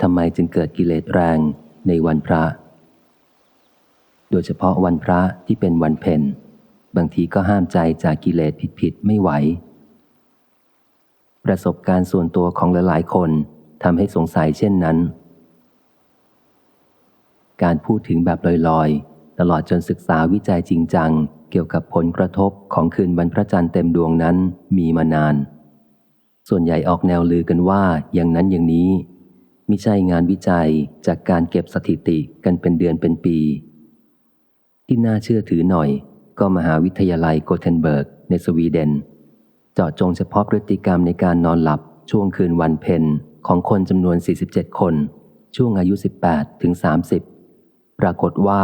ทำไมจึงเกิดกิเลสแรงในวันพระ โดยเฉพาะวันพระที่เป็นวันเพ็ญบางทีก็ห้ามใจจากกิเลสผิดๆไม่ไหว ประสบการณ์ส่วนตัวของหลายๆคนทำให้สงสัยเช่นนั้น การพูดถึงแบบลอยๆ ตลอดจนศึกษาวิจัยจริงจัง เกี่ยวกับผลกระทบของคืนวันพระจันทร์เต็มดวงนั้นมีมานาน ส่วนใหญ่ออกแนวลือกันว่าอย่างนั้นอย่างนี้ มิใช่งานวิจัยจากการเก็บสถิติกันเป็นเดือนเป็นปี ที่น่าเชื่อถือหน่อย ก็มหาวิทยาลัยโกเทนเบิร์กในสวีเดน เจาะจงเฉพาะพฤติกรรมในการนอนหลับช่วงคืนวันเพ็ญของคนจำนวน 47 คน ช่วงอายุ 18 ถึง 30 ปรากฏว่า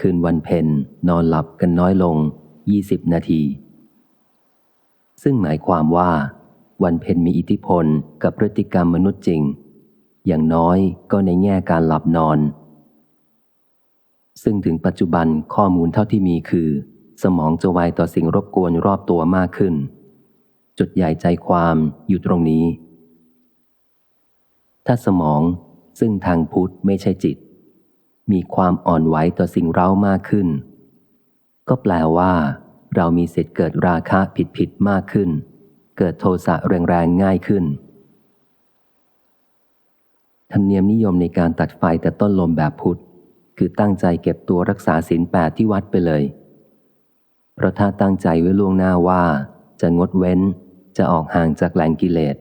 คืนวันเพ็ญนอนหลับกันน้อยลง 20 นาที ซึ่งหมายความว่า วันเพ็ญมีอิทธิพลกับพฤติกรรมมนุษย์จริง อย่างน้อยก็ในแง่การหลับนอน ซึ่งถึงปัจจุบันข้อมูลเท่าที่มีคือ สมองจะไวต่อสิ่งรบกวนรอบตัวมากขึ้น จุดใหญ่ใจความอยู่ตรงนี้ ถ้าสมองซึ่งทางพุทธไม่ใช่จิต มีความอ่อนไหวต่อสิ่งเร้ามากขึ้น ก็แปลว่า เรามีสิทธิ์เกิดราคะผิดผิดมากขึ้น เกิดโทสะแรงๆง่ายขึ้น ธรรมเนียมนิยมในการตัดไฟแต่ต้นลมแบบพุทธ คือตั้งใจเก็บตัวรักษาศีลแปดที่วัดไปเลย เพราะถ้าตั้งใจไว้ล่วงหน้าว่า จะงดเว้น จะออกห่างจากแหล่งกิเลส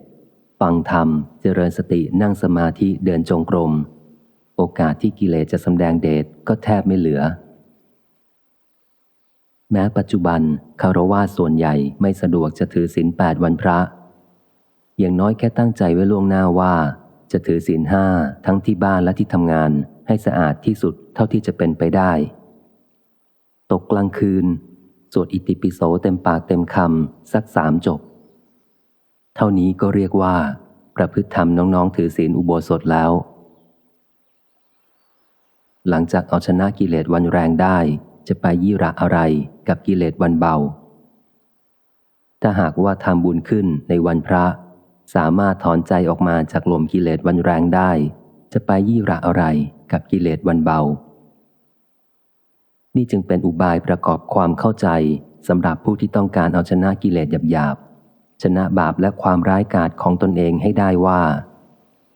ฟังธรรม เจริญสตินั่งสมาธิเดินจงกรม โอกาสที่กิเลสจะสำแดงเดชก็แทบไม่เหลือ แม้ปัจจุบันคารวาสส่วนใหญ่ไม่สะดวกจะถือศีลแปดวันพระ อย่างน้อยแค่ตั้งใจไว้ล่วงหน้าว่า จะถือศีลห้าทั้งที่บ้านและที่ทำงานให้สะอาดที่สุดเท่าที่จะเป็นไปได้ ตกกลางคืน สวดอิติปิโสเต็มปากเต็มคำสักสามจบ เท่านี้ก็เรียกว่า ประพฤติธรรมน้องๆ ถือศีลอุโบสถแล้ว หลังจากเอาชนะกิเลสวันแรงได้ จะไปยี่ระอะไรกับกิเลสวันเบา ถ้าหากว่าทำบุญขึ้นในวันพระ สามารถถอนใจออกมาจากลมกิเลสวันแรงได้ จะไปยี่ระอะไรกับกิเลสวันเบา นี่จึงเป็นอุบายประกอบความเข้าใจสำหรับผู้ที่ต้องการเอาชนะกิเลสหยาบๆ ชนะบาปและความร้ายกาจของตนเองให้ได้ว่า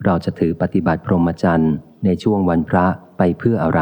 เราจะถือปฏิบัติพรหมจรรย์ในช่วงวันพระไปเพื่ออะไร